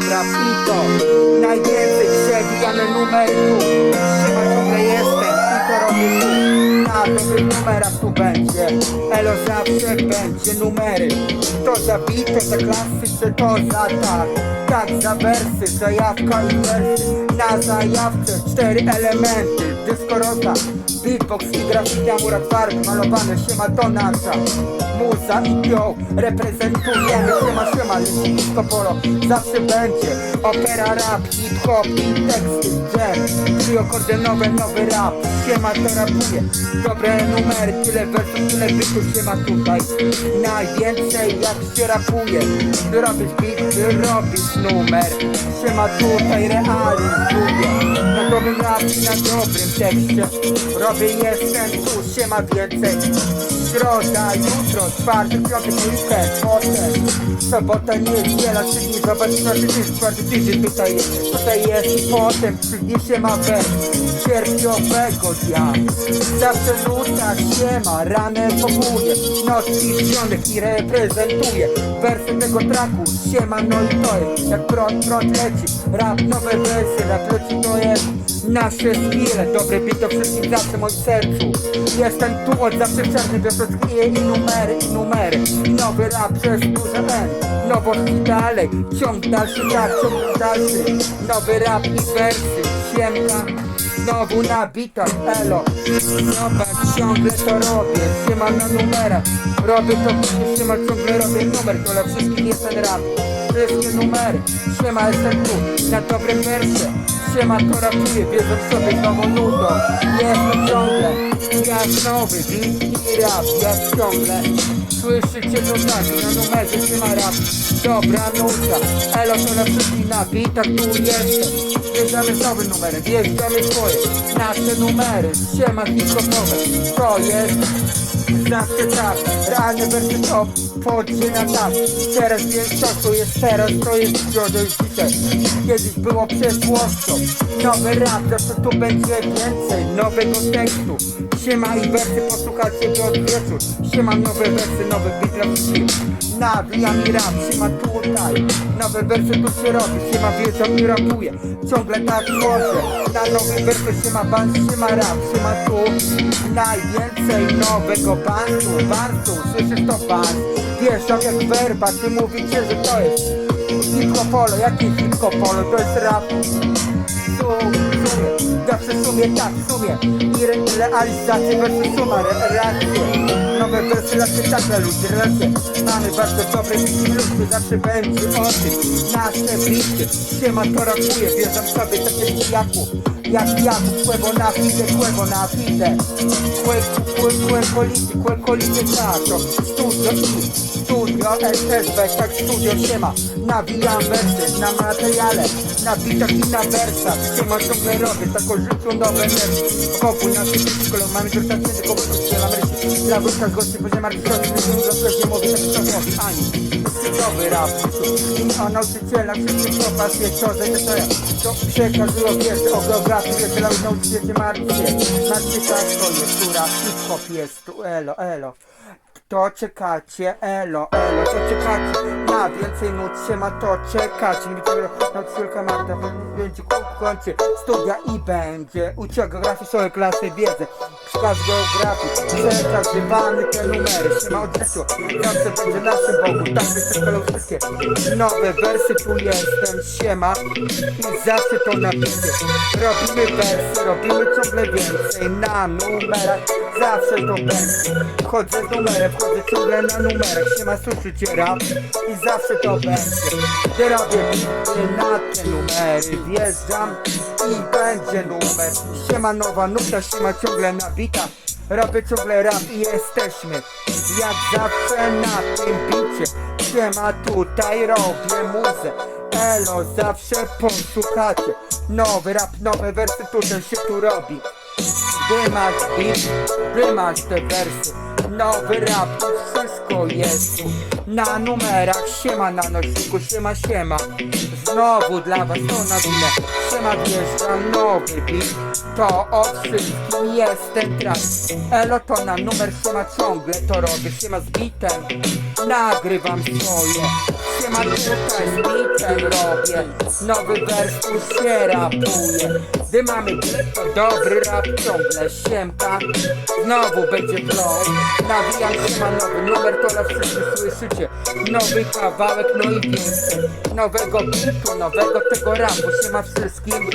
rap i to. Najwięcej przewijane numery tu. Siema ciągle jestem i to robię tu. Na dobrych numerach tu będzie. Elo zawsze będzie numery. To za to za klasy, to za tak. Tak za wersy, zajawka i wersy. Na zajawce cztery elementy. Dysko rota, beatbox i grafika murat twardy Malowane siema to nasza Muza i pioł Reprezentujemy siema siema disco polo. Zawsze będzie Opera rap, hip-hop i teksty Jam Trio kordynowe, nowy rap. Siema to rapuje. Dobre numery, tyle wersów, tyle bytów Siema tutaj Najwięcej jak się rapuje. Ty robisz beat, ty robisz numer. Siema tutaj realizuję Na dobrym rapie, na dobrym tekście. Robię jestem tu, siema więcej. Środa, jutro, czwartek, piątek, weekend, potem Sobota, niedziela, trzy dni, zobacz, czwarty tydzień, czwarty tydzień tutaj jest. Tutaj jest i potem się ma we Sierpiowego dnia. Zawsze nuta się ma, ranę pokuje Noc wzionek i reprezentuje. Wersy tego traku, siema, no i to jest Jak prąd, prąd leci, rap, nowe wersy, rap leci to jest Nasze skille, dobre bit to wszystkim zawsze w moim sercu. Jestem tu od zawsze czarny wiosocki i numery, i numery. Nowy rap przez duże N. Nowość i dalej, ciąg dalszy, tak, ciąg dalszy. Nowy rap i wersy, siemka Znowu na bitach, elo. Zobacz, ciągle to robię Siema na numerach. Robię to, siema ciągle robię numer. To dla wszystkich jest ten rap Wszystkie numery Siema jestem tu, na dobrym wersie Siema to rapuje, wierzę w sobie nową nudą. Jestem ciągle Jak nowy beat i rap Jak ciągle. Słyszycie to tak, na numerze siema rap. Dobra nuta Elo to na wszystkich na bitach tu jestem. Wjeżdżamy z nowym numerem, wjeżdżamy swoje Nasze numery, siema hip-hopowe To jest Zawsze tak, realne wersy to Wchodzi na tak Teraz więc co jest teraz To jest to jest dzisiaj Kiedyś było przeszłością Nowy rap, zawsze tu będzie więcej Nowego tekstu. Siema i wersy, posłuchajcie go od wieczór Siema nowe wersy, nowy beat dla Nawijam i rap, siema tutaj Nowe wersy tu się robi, siema wjeżdżam i rapuję Ciągle tak może Na nowy wersy siema band, siema rap, siema tu. Najwięcej nowego bandu, bandu Słyszysz to band? Wjeżdżam jak werba, ty mówicie, że to jest Hip-hopolo, jaki hip-hopolo? To jest rap. Sumie, zawsze w sumie tak, w sumie I re realizacje wersy suma, re relacje Nowe wersy, relacje tak dla ludzi, relacje Mamy bardzo dobre bity, ludzie zawsze będzie o tym Nasze bity, siema to rapuje Wierzam sobie tak jak jaku Jak jaku, kłebo na fide, kłebo na fide Kłe, kłe, kłe, kolity, kłe, kolity, tak To studio i studio SSB, tak studio siema. Nawijam wersy na materiale Na bitach i na wersach. Siema ciągle robię, tak o życiu nowe wersy. Kopuj na świecie kolor, mamy żurtację, tylko po prostu strzelam rysy. Dla wróżka z gości, będzie martwy robi Dla nie mówi, tak to mówi, ani Nowy rap, i o nauczyciela Wszystkie co pasje, co zajmę to ja. To przekazują wiedzę o geografii Wiedzę dla nauczycieli martwie Martwie tak to jest, która hip-hop jest tu Elo, elo to czekacie, elo, elo, to czekacie. Na więcej nut się ma to Mi to nauczycielka Marta będzie kończy studia i będzie Uczy geografii swoje klasy wiedzy. Przykład geografii, przekazywane te numery. Się ma od życiu, zawsze będzie naszym Bogu Tak wysypelą wszystkie. Nowe wersy Tu jestem, siema. I zawsze to napiszę. Robimy wersy, robimy ciągle więcej. Na numerach, zawsze to będzie. Wchodzę z numerem, wchodzę ciągle na numerach Siema, słyszycie rap i zawsze to będzie. Gdy robię bity na te numery? Wjeżdżam i będzie numer. Siema nowa nuta, siema ciągle na bitach Robię ciągle rap i jesteśmy Jak zawsze na tym bicie. Siema tutaj robię muzę. Elo, zawsze posłuchacie. Nowy rap, nowe wersy, tutaj się tu robi. Gdy masz beat, gdy masz te wersy Nowy rap, to wszystko jest Na numerach, siema na nosiku, siema, siema. Znowu dla was to na winę Siema wjeżdża nowy beat to o wszystkim jest ten track Elo to na numer siema ciągle to robię. Siema z bitem, nagrywam swoje. Siema tutaj z bitem robię. Nowy wers się rapuje Gdy mamy to dobry rap ciągle Siemka, znowu będzie flow. Nawijam siema nowy numer to dla wszystkich słyszycie. Nowy kawałek, no i więcej. Nowego bitu, nowego tego rapu. Siema wszystkim,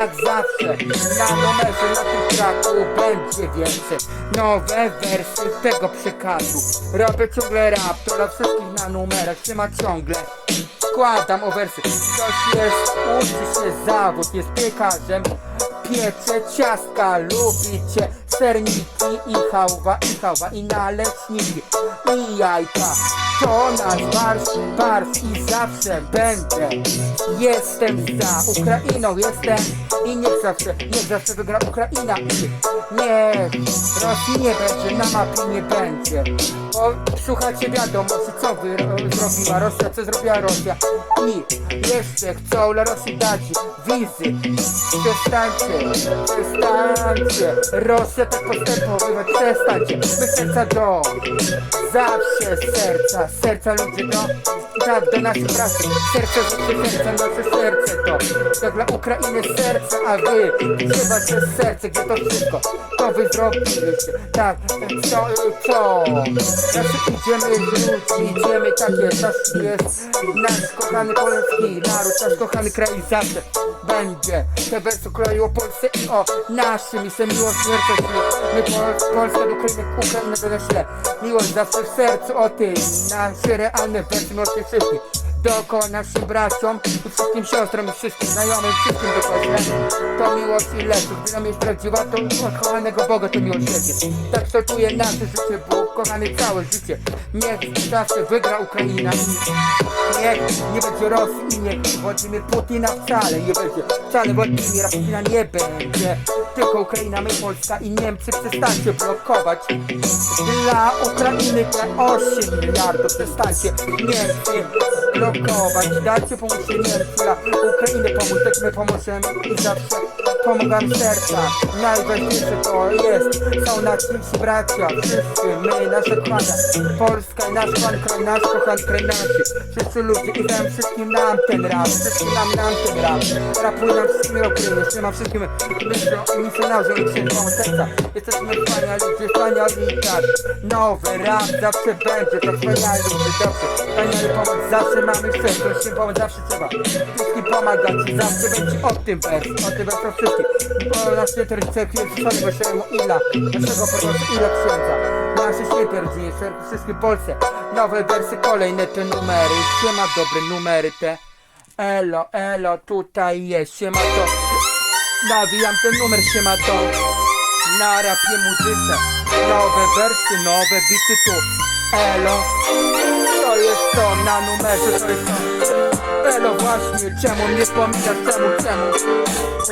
jak zawsze. Na numerze, na tym traku będzie więcej. Nowe wersy tego przekazu. Robię ciągle rap, to dla wszystkich na numerach Siema ciągle. Składam o wersy. Ktoś jest, uczy się zawód Jest piekarzem. Piecze ciastka, lubicie Serniki i chałwa, i chałwa I naleśniki, i jajka. To nasz barsz, barsz I zawsze będę. Jestem za Ukrainą, jestem I niech zawsze, niech zawsze wygra Ukraina. I niech Rosji nie będzie, na mapie nie będzie o, wiadomości, co wy ro- zrobiła Rosja, co zrobiła Rosja. I jeszcze chcą dla Rosji dać wizy. Przestańcie, przestańcie. Rosja tak postępować, przestańcie. My serca do. Zawsze serca, serca ludzie do. Tak, do naszej pracy. Serce zawsze serca, nasze serce to. Jak dla Ukrainy serce, a wy Gdzie wasze serce, gdzie to wszystko? To wy zrobiliście. Tak, co, co Znaczy idziemy z ludźmi, idziemy tak jest Nasz jest nasz kochany polski naród Nasz kochany kraj zawsze będzie. Te wersy kroiło o Polsce i o naszym. I se miłość serca My Pol Polska do Ukrainy, Ukraina do nas źle Miłość zawsze w sercu o tym. Nasze realne wersy miłości wszystkich Dookoła naszym braciom wszystkim siostrom i wszystkim znajomym, wszystkim dookoła To miłość i leczy, gdy nam jest prawdziwa to od kochanego Boga to miłość jest Tak kształtuje nasze życie Bóg, kochany całe życie. Niech zawsze wygra Ukraina. Niech nie będzie Rosji i niech Władimir Putina wcale nie będzie. Wcale Władimira Putina nie będzie Tylko Ukraina, my Polska i Niemcy przestańcie blokować Dla Ukrainy te 8 miliardów przestańcie Niemcy blokować Dajcie pomóżcie Niemcy dla Ukrainy pomóc Tak my pomożemy i zawsze pomagam serca Najważniejsze to jest Są nasi bracia Wszyscy my, nasze kochane Polska i nasz kochany kraj Nasz kochany kraj nasi Wszyscy ludzie i dałem wszystkim nam ten rap Wszystkim nam nam ten rap Rapuję nam wszystkim Ukrainie wszystkim myślą misjonarzom i księżom serca. Jesteśmy wspaniali wspaniali tak. Nowy rap zawsze będzie To wspaniali ludzie, dobrze. Wspaniali pomoc zawsze mamy chcę Ktoś pomoc zawsze trzeba. Wszystkim pomagać zawsze będzie o tym wers O tym wers o wszystkim Bo nasz święty cerkwi jest stworzy Bożemu Ila Naszego proroka Ila Księdza. Nasze święte rodziny, wszystkie Polsce. Nowe wersy, kolejne te numery. Siema dobre numery te. Elo, elo, tutaj jest Siema to Nawijam ten numer, siema to Na rapie muzyce. Nowe wersy, nowe bity tu. Elo To jest to na numerze, to jest to. Elo właśnie, czemu nie wspominasz, czemu, czemu?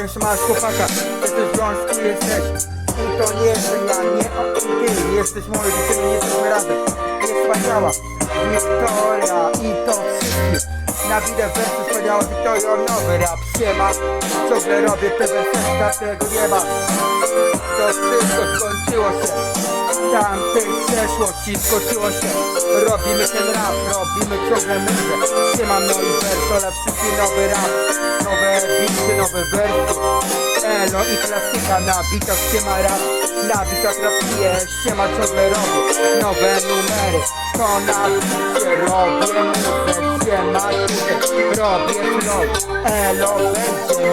Już masz chłopaka, jesteś żąski, jesteś. I to nie, że ja nie, o, i ty Jesteś moje dziewczyny, nie jesteśmy razem Jest wspaniała Wiktoria i to wszystkim na widę wersy wspaniała Wiktoria, nowy rap siema Ciągle robię te wersy, tego nie ma. To wszystko skończyło się. Tamtej przeszłości skończyło się. Robimy ten rap, robimy ciągle muzykę Siema no i wersola, wszystkie nowy rap. Nowe bity, nowe wersy. Elo i klasyka na bitach siema rap. Na bitach rapuje, siema ciągle robię. Nowe numery, to na bicie robię Siema tutaj, robię flow Elo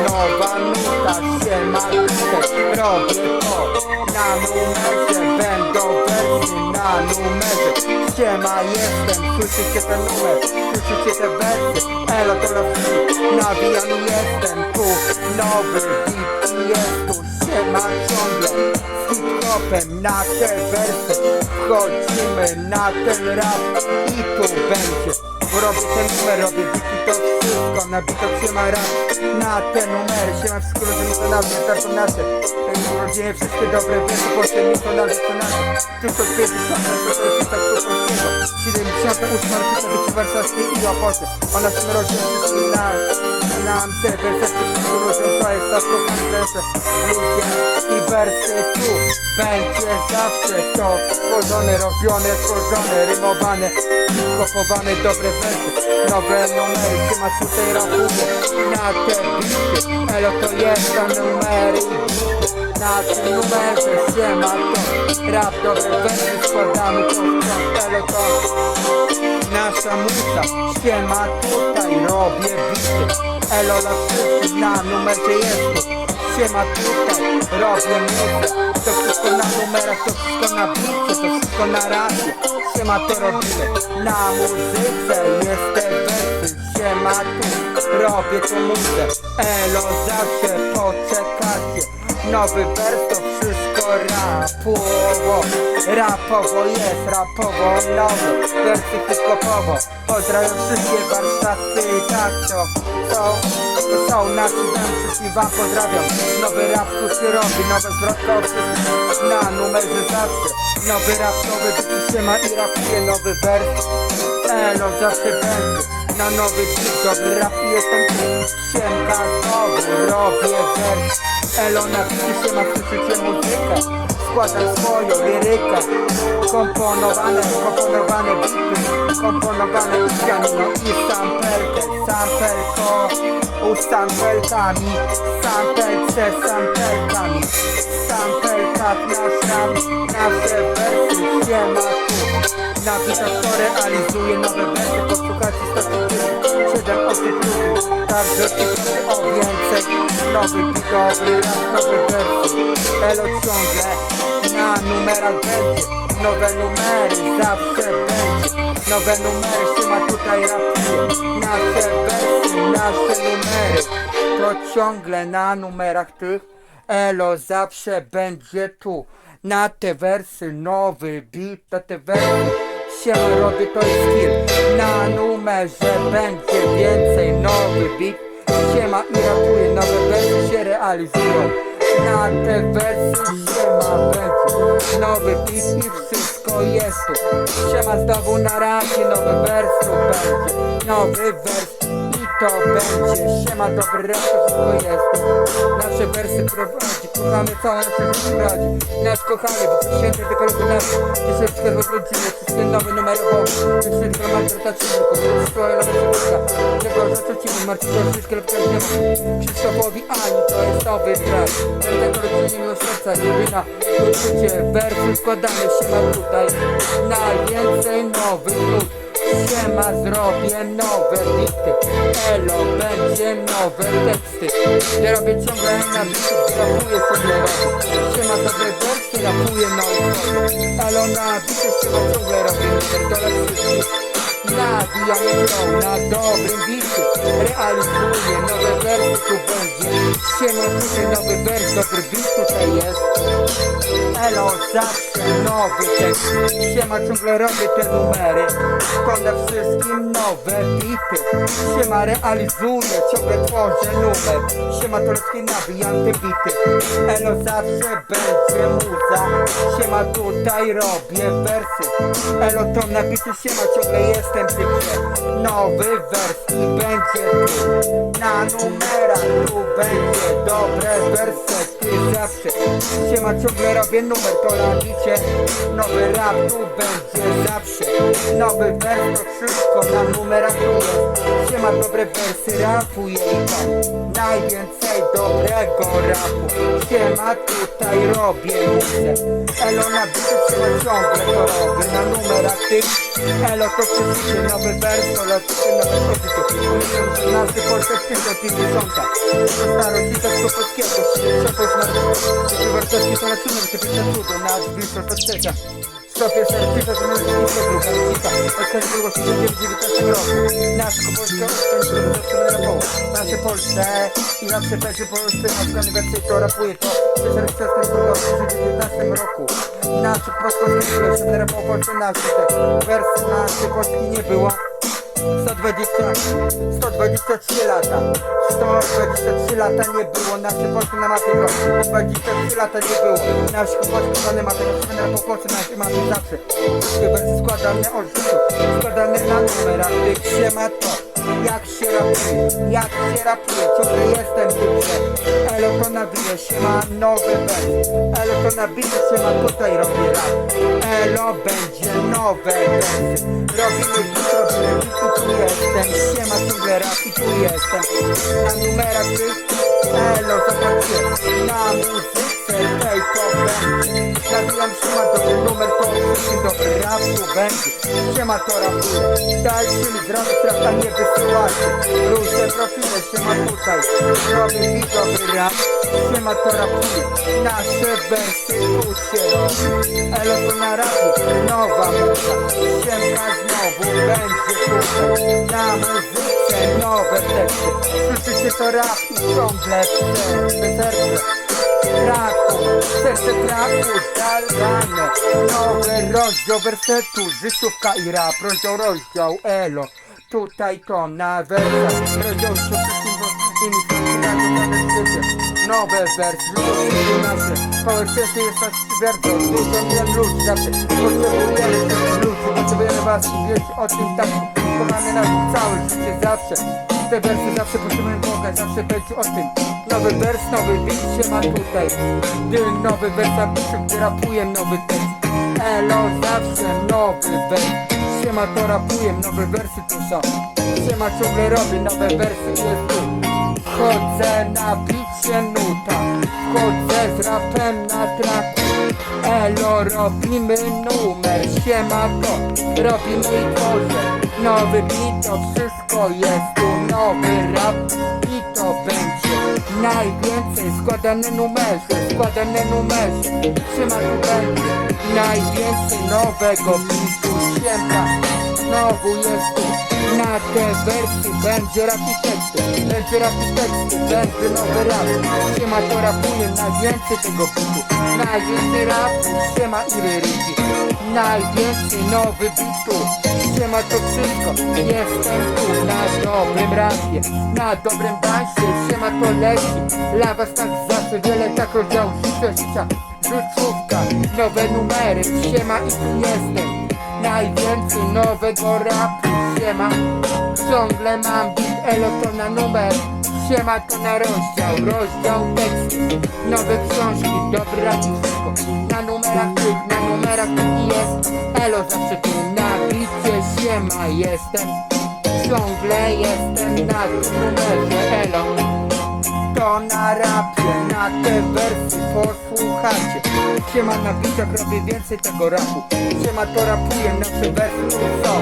nowa nuta Siema tutaj, robię to Na numerze będą wersy Na numerze Siema jestem, słyszycie ten numer Słyszycie te wersy Elo na Nawijany jestem tu Nowy beat i jest tu Siema ciągle z na te wersy Wchodzimy na ten rap i tu będzie Robię ten numer, robię bity, to wszystko. Nabito trzyma raz Na te numery się ma wszystko rozumie to nazwy Startu nasze Rodzinie wszystkie dobre wiece Polskie mi to nazwy to nasze Tylko dwie tysiące to jest tak polskiego 78 artykuł warszawskiej i Opoty Ona się narodziła wszystkim nam Nam te wersety wszystko ludziom To jest to kochane Ludzie i wersy tu. Będzie zawsze to Tworzone, robione, tworzone, rymowane Kopowane dobre wersy. Nowe numery, ty ma tutaj rapuje Na te bity Elo to jest to numery. Na tym numerze się ma to. Rap, dobre wersy składamy to Elo to Nasza muza Siema tutaj robię bity Elo wszystkich na numerze jest Siema tutaj robię muzę To wszystko na numerach, to wszystko na bicie To wszystko na razie. Siema to robimy na muzyce. Jest te wersy. Siema tu robię tu muzę Elo zawsze poczekacie. Nowy wers to wszystko rapowo Rapowo jest, rapowo nowy Wersy hip-hopowo. Pozdrawiam wszystkie warsztaty Tak to są, to są nasi mężczyźni Wam pozdrawiam. Nowy rap tu się robi, nowe wszystkich Na numerze zawsze. Nowy rap, nowy się ma i rapuje nowy wers. Elo zawsze będzie Na nowy beat, dobry rap jestem tu Siemka znowu robię wers Elo na bicie się ma, słyszycie muzykę. Składam swoją lirykę. Komponowane, komponowane bity. Komponowane pianino i sampelkę Sampelko u sampelkami Sampelce sampelkami Sampelka nasze, nasze wersy się ma tu. Na bitach to realizuję nowe wersy. Posłuchajcie 137 osób lubi Także i o więcej Nowy bitowy rap, nowe wersy Elo ciągle na numerach będzie Nowe numery zawsze będzie. Nowe numery się ma tutaj rapuje Nasze wersy, nasze numery. To ciągle na numerach tych Elo zawsze będzie tu. Na te wersy nowy beat Na te wersy się robi to skill. Na numerze będzie więcej nowy beat Siema i rapuje, nowe wersy się realizują. Na te wersy siema będzie Nowy beat i wszystko jest tu. Siema znowu na razie, nowy wers tu będzie Nowy wers to będzie. Siema dobry rap, to wszystko jest Nasze wersy prowadzi, kochamy całe nasze życie radzi Nasz kochany, bo to święty tylko lubi nas Dziesiątkę rodziny, wszystkie nowe numery bo Wszystkie maltretacji, tylko to swoje nowe życia Tego zaczęcimy, Marcin, wszystkie lub nie ma Krzysztofowi Ani, to jest nowy brat. Dlatego rodzinie miło serca, jedyna Uczucie, wersy składamy się ma tutaj. Na więcej nowych nut Siema zrobię nowe bity. Elo będzie nowe teksty. Ja robię ciągle na bity Rapuję sobie robię Siema dobre wersy rapuję na utwory Elo na bity siema ciągle robię Pierdolę wszystkich Nawijamy flow na dobrym bicie Realizuję nowe wersy tu będzie. Siema tutaj nowy wers, dobry beat tutaj jest. Elo zawsze nowy tekst Siema ciągle robię te numery. Składam wszystkim nowe bity. Siema realizuję, ciągle tworzę numer. Siema toreckie nawijam te bity. Elo zawsze będzie muza. Siema tutaj robię wersy. Elo to nabity siema ciągle jestem w grze Nowy wers i będzie tu. Na numerach tu będzie dobre wersety zawsze. Siema ciągle robię numer to nabicie Nowy rap tu będzie zawsze. Nowy wers to wszystko na numerach tu jest. Siema dobre wersy rapuję i to. Najwięcej dobrego rapu. Siema tutaj robię muzę Elo nabity siema ciągle to robię Na numerach tych Elo to wszystkie nowy wers to lecimy nowe pozycje Nazwy Polsce 1050 To starocita z polskiego 70 to jest na wartości to lecimy Te pisze cudo na to trzecia Stopie serwisa, że każdego długo 1919 roku. Nasz odstępuje do strony Nasze Polsce i nasze perzy Polsce Na wersji to rapuje to rejestracja w 2019 roku. Rapował Polsce nasze nasze Polski nie było 120, 123 lata. 123 lata nie było na Polsce na mapie roku 23 lata nie było Na wsi Polsce na mapie Na pokocy na mamy zawsze. Wszystkie wersy składane od rzutu Składane na numerach. Tych się ma to jak się rapuje, jak się rapuje, ciągle jestem dobrze Elo to nabije się ma nowy wers Elo to nabije się ma tutaj robię rap. Elo będzie nowe wersy Robimy hit, robimy jestem. Siema ciągle rap i tu jestem. Na numerach tych Elo zobaczcie. Na muzyce tej to będzie Zabijam się ma dobry numer to wszystkim dobry rapu będzie Siema to rapuje Dajcie mi zrobić rap, a nie wysyłajcie Różne profile się ma tutaj. Robię mi dobry rap. Siema to rapuje Nasze wersy tu to na rapu Nowa muza. Siemka znowu będzie tutaj. Na muzyce nowe teksty. Słyszycie to rap i ciągle serce serce. Traku, serce traku, zalane Nowy rozdział wersetu, życiówka i rap, rozdział, rozdział, elo. Tutaj to na wersach, rozdział się wszystkim tymi Nowe wersy, życiówki nasze. Społeczeństwo jest tak bardzo, dużo nie ludzi zawsze Potrzebujemy tych ludzi, potrzebujemy was i o tym tak Kochamy nas całe życie zawsze. Te wersy zawsze potrzebujemy Boga, zawsze będzie o tym. Nowy wers, nowy beat się ma tutaj. Gdy nowy wers zapiszę, gdy rapuję nowy tekst. Elo, zawsze nowy wers. Siema to rapuję, nowe wersy tu są. Siema ciągle robię nowe wersy, jest tu Chodzę na bicie nuta Chodzę z rapem na traku. Elo, robimy numer Siema to, robimy i Nowy beat, to wszystko jest tu Nowy rap. I to będzie Najwięcej składane numerze Składane numerze. Trzyma tu będzie Najwięcej nowego bitu Siemka Znowu jest tu na te wersy będzie rap i teksty Będzie rap i teksty, będzie nowy rap Siema to rapuje, najwięcej tego bitu Najwięcej rapu, siema i liryki Najwięcej nowy bitu. Siema to wszystko, jestem tu. Na dobrym rapie Na dobrym dansie, siema to leci. Dla was tak zawsze wiele tak rozdziałów życia, życia. Życiówka, nowe numery, siema i jestem Najwięcej nowego rapu Siema Ciągle mam beat elo to na numer. Siema to na rozdział Rozdział tekstu. Nowe książki Dobry rap Na numerach tych Na numerach tych jest. Elo zawsze tu na bicie Siema jestem. Ciągle jestem na numerze Elo to na rapie, na te wersy posłuchacie. Siema na bitach robię więcej tego rapu. Siema to rapuję, nasze wersy są.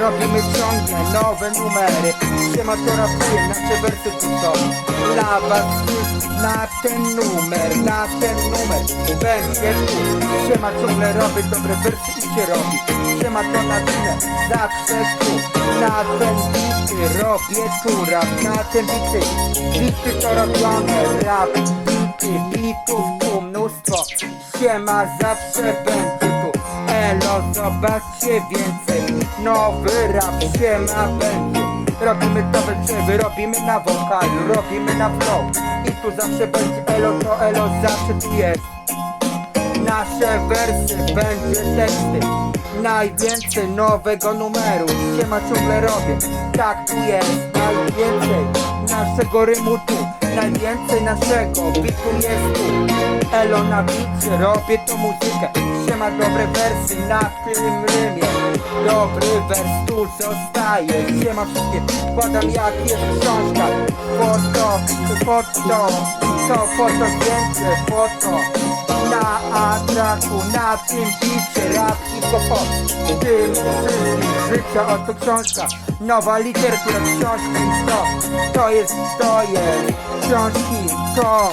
Robimy ciągle nowe numery. Siema to rapuję, nasze wersy tu są. Dla was na ten numer, na ten numer Będzie tu. Siema ciągle robię dobre wersy i się robi. Siema to na dinę, zawsze tu Na ten bity robię tu rap Na ten bity, bity to robione Rap, bity, bitów tu mnóstwo. Siema zawsze będzie tu. Elo, zobaczcie więcej. Nowy rap, siema będzie. Robimy to we robimy na wokalu, robimy na flow. I tu zawsze będzie elo, to elo zawsze tu jest Nasze wersy, będzie teksty. Najwięcej nowego numeru Siema ciągle robię. Tak tu jest Najwięcej naszego rymu tu. Najwięcej naszego bitu jest tu. Elo na bicie Robię to muzykę. Siema dobre wersy na tym rymie. Dobry wers tu zostaje. Siema wszystkie. Podam jak jest książka. Foto, foto. Co foto zdjęcie Foto na atraku, na tym bicie rap i pop Tym wszystkim życia, oto książka. Nowa literatura książki to, to jest, to jest Książki to.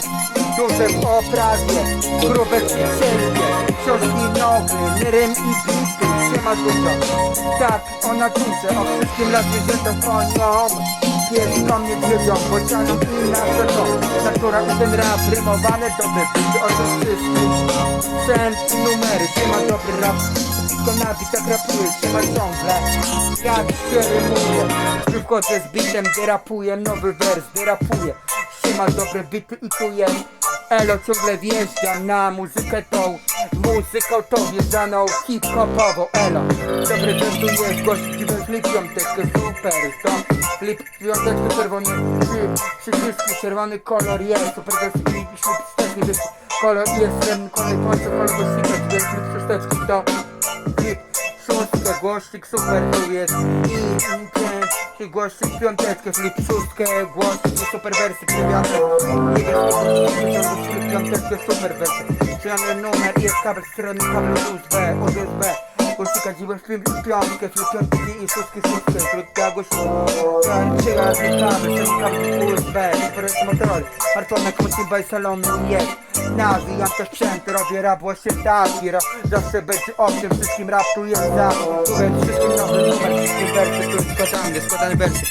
Duże w oprawie Grube cienkie Książki nowy, rym i bity Siema dużo. Tak, ona duże, o wszystkim dla zwierzętom koniom Pieskom nie wiedzią, bocianom i nasze to Natura i ten rap rymowany dobry bity o tym wszystkim i numery, siema dobry rap? I to nabit tak rapuje ma ciągle? Jak się rymuje Tu wchodzę z bitem, derapuję Nowy wers, derapuję Siema dobre bity i tu jest Elo ciągle wjeżdżam na muzykę tą. Muzyką tą wjeżdżaną hip-hopową Elo. Dobry ten tu jest gość dziwny flip piąteczkę super To flip piąteczkę czerwony trzy krzyżki, czerwony kolor jest Super jest flip, wsteczny wyższy Kolor. Jest srebrny, kolor końca, kolor go sikać Więc flip szósteczki to flip szóstkę, głośnik super tu jest. I, i ten, i głośnik piąteczkę, flip szóstkę, głośnik super wersy przewiane Flip piąteczkę, super wersy. Przewiany numer jest kabel strony, kabel USB, od USB Dziwę, flip piątkę, flip piątki i szóstki, ja głośnik, przewiany kabel, strony, kabel USB jest motor, kartonek, mocny baj salonu jest Nawijam to sprzęt, robię rap właśnie taki rap. Zawsze będzie o tym wszystkim rap tu jest za. Jest wszystkim nowy numer, wszystkim wersy, tu składany, składany wersy